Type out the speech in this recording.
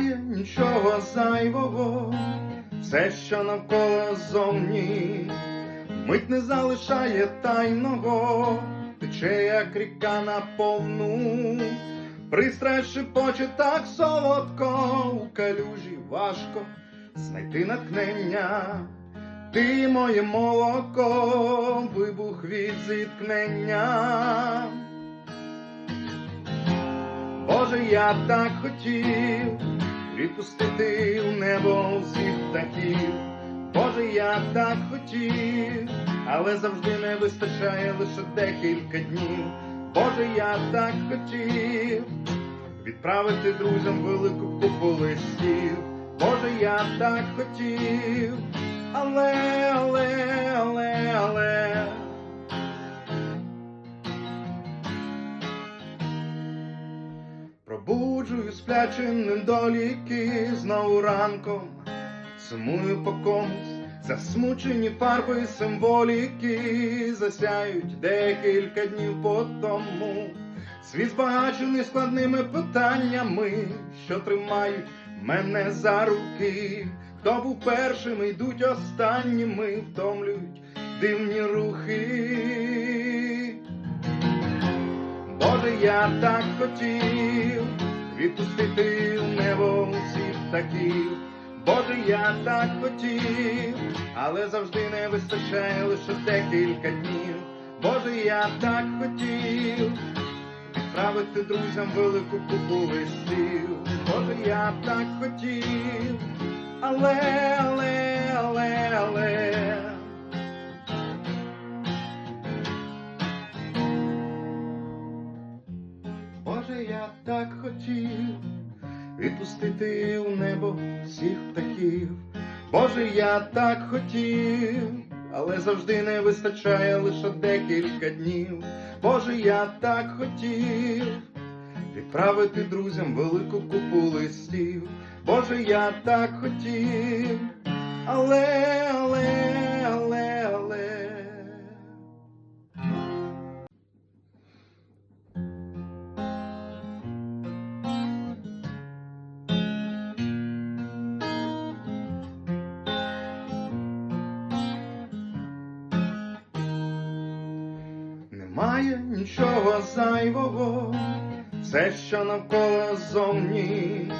Немає нічого зайвого, все, що навколо зовні, мить не залишає тайного, тече, як ріка на повну, пристрай шепоче так солодко, у калюжі важко знайти натхнення. Ти моє молоко, вибух від зіткнення. Боже, я так хотів відпустити у небо всіх птахів. Боже, я так хотів, але завжди не вистачає лише декілька днів. Боже, я так хотів відправити друзям велику купу листів. Боже, я так хотів, але, але, але, але. Пробуджую сплячі недоліки знову ранком, сумую по комусь, засмучені фарби символіки засяють декілька днів по тому. Світ збагачений складними питаннями, що тримають мене за руки. Хто був першим, йдуть останніми, втомлюють дивні рухи. Боже, я так хотів відпустити у небо усіх птахів. Боже, я так хотів, але завжди не вистачає лише декілька днів. Боже, я так хотів відправити друзям велику купу листів. Боже, я так хотів, але, але, Боже, я так хотів відпустити у небо всіх птахів. Боже, я так хотів, але завжди не вистачає лише декілька днів. Боже, я так хотів відправити друзям велику купу листів. Боже, я так хотів, але, але, Немає нічого зайвого, все, що навколо зовні,